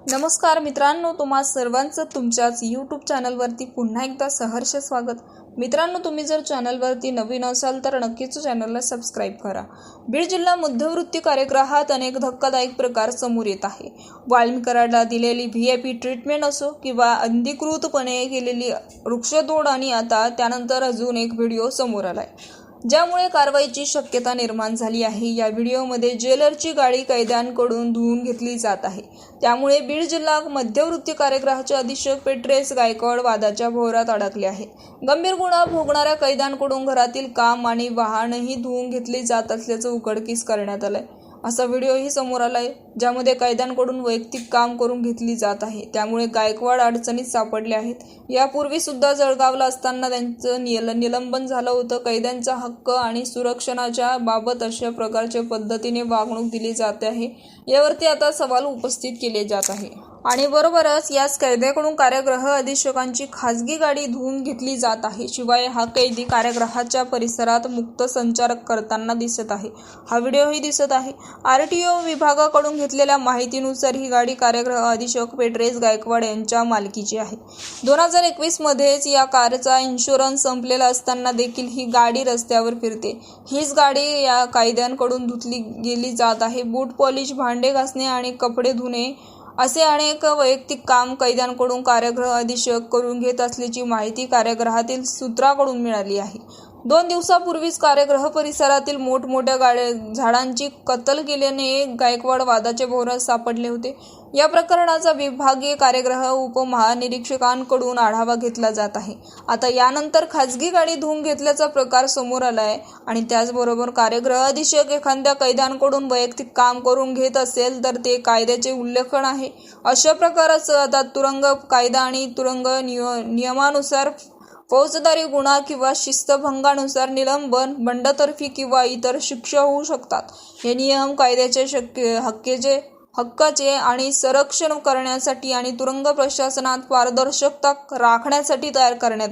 नमस्कार मित्रांनो तुम्हा सर्वांचं तुमच्याच यूट्यूब चॅनलवरती पुन्हा एकदा सहर्ष स्वागत. मित्रांनो तुम्ही जर चॅनलवरती नवीन असाल तर नक्कीच चॅनलला सबस्क्राईब करा. बीड जिल्हा मध्यवृत्ती कार्यक्रमात अनेक धक्कादायक प्रकार समोर येत आहे. वाल्मिकराडला दिलेली व्ही आय पी ट्रीटमेंट असो किंवा अधिकृतपणे केलेली वृक्षतोड आणि आता त्यानंतर अजून एक व्हिडिओ समोर आला आहे ज्यामुळे कारवाईची शक्यता निर्माण झाली आहे. या व्हिडिओमध्ये जेलरची गाडी कैद्यांकडून धुवून घेतली जात आहे. त्यामुळे बीड जिल्हा मध्यवृत्ती कार्यगृहाचे अधीक्षक पेट्रेस गायकवाड वादाच्या भोवरात अडकले आहे. गंभीर गुन्हा भोगणाऱ्या कैद्यांकडून घरातील काम आणि वाहनही धुवून घेतली जात असल्याचं उघडकीस करण्यात आलंय. असा व्हिडिओही समोर आलाय ज्यामध्ये कैद्यांकडून वैयक्तिक काम करून घेतली जात आहे. त्यामुळे गायकवाड अडचणीत सापडले आहेत. यापूर्वी सुद्धा जळगावला असताना त्यांचं निल निलंबन झालं होतं. कैद्यांचा हक्क आणि सुरक्षणाच्या बाबत अशा प्रकारच्या पद्धतीने वागणूक दिली जाते आहे. यावरती आता सवाल उपस्थित केले जात आहे. आणि बरोबरच याच कैद्याकडून कारागृह अधीक्षकांची खासगी गाडी धुवून घेतली जात आहे. शिवाय हा कैदी कारागृहाच्या परिसरात मुक्त संचार करताना दिसत आहे. हा व्हिडिओही दिसत आहे. आर टी ओ विभागाकडून घेतलेल्या माहितीनुसार ही गाडी कारागृह अधीक्षक पेट्रेस गायकवाड यांच्या मालकीची आहे. दोन हजार एकवीस मध्येच या कारचा इन्शुरन्स संपलेला असताना देखील ही गाडी रस्त्यावर फिरते. हीच गाडी या कायद्यांकडून धुतली गेली जात आहे. बूट पॉलिश भांडे घासणे आणि कपडे धुणे असे अनेक वैयक्तिक काम कैद्यांकडून कारागृह अधीक्षक करून घेत असल्याची माहिती कारागृहातील सूत्राकडून मिळाली आहे. दोन दिवसापूर्वीच कार्यग्रह परिसरातील मोठमोठ्या गाड्या झाडांची कत्तल केल्याने गायकवाड वादाचे भोवरात सापडले होते. या प्रकरणाचा विभागीय कार्यग्रह उपमहानिरीक्षकांकडून आढावा घेतला जात आहे. आता यानंतर खाजगी गाडी धुवून घेतल्याचा प्रकार समोर आला आहे आणि त्याचबरोबर कार्यग्रह अधीक्षक एखाद्या कैद्यांकडून वैयक्तिक काम करून घेत असेल तर ते कायद्याचे उल्लेखन आहे. अशा प्रकाराचं आता तुरुंग कायदा आणि तुरुंग निय नियमानुसार फौजदारी गुन्हा किंवा शिस्तभंगानुसार निलंबन बंडतर्फी किंवा इतर शिक्षा होऊ शकतात. हे नियम कायद्याचे शक्य हक्केचे हक्काचे आणि संरक्षण करण्यासाठी आणि तुरुंग प्रशासनात पारदर्शकता राखण्यासाठी तयार करण्यात